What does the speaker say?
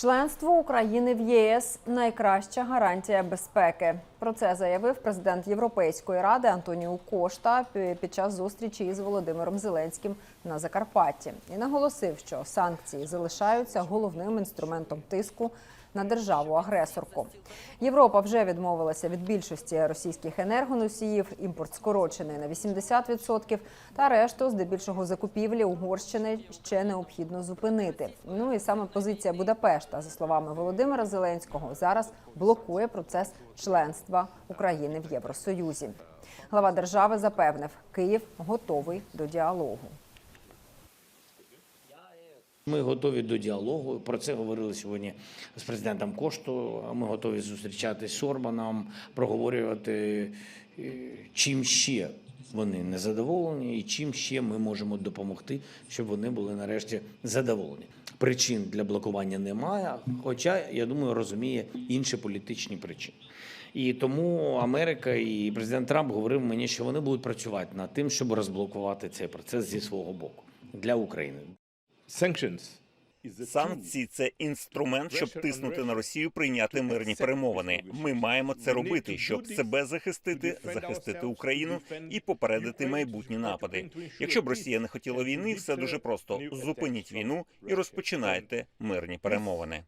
Членство України в ЄС найкраща гарантія безпеки. Про це заявив президент Європейської ради Антоніу Кошта під час зустрічі із Володимиром Зеленським на Закарпатті і наголосив, що санкції залишаються головним інструментом тиску на державу-агресорку. Європа вже відмовилася від більшості російських енергоносіїв, імпорт скорочений на 80%, та решту, здебільшого закупівлі Угорщини, ще необхідно зупинити. Ну і саме позиція Будапешта, за словами Володимира Зеленського, зараз блокує процес членства України в Євросоюзі. Глава держави запевнив, Київ готовий до діалогу. Ми готові до діалогу. Про це говорили сьогодні з президентом Кошту. Ми готові зустрічатися з Орбаном, проговорювати, е, чим ще вони не задоволені, і чим ще ми можемо допомогти, щоб вони були нарешті задоволені. Причин для блокування немає. Хоча я думаю, розуміє інші політичні причини. І тому Америка і президент Трамп говорив мені, що вони будуть працювати над тим, щоб розблокувати цей процес зі свого боку для України. Sanctions Санкції це інструмент, щоб тиснути на Росію прийняти мирні перемовини. Ми маємо це робити, щоб себе захистити, захистити Україну і попередити майбутні напади. Якщо б Росія не хотіла війни, все дуже просто: зупиніть війну і розпочинайте мирні перемовини.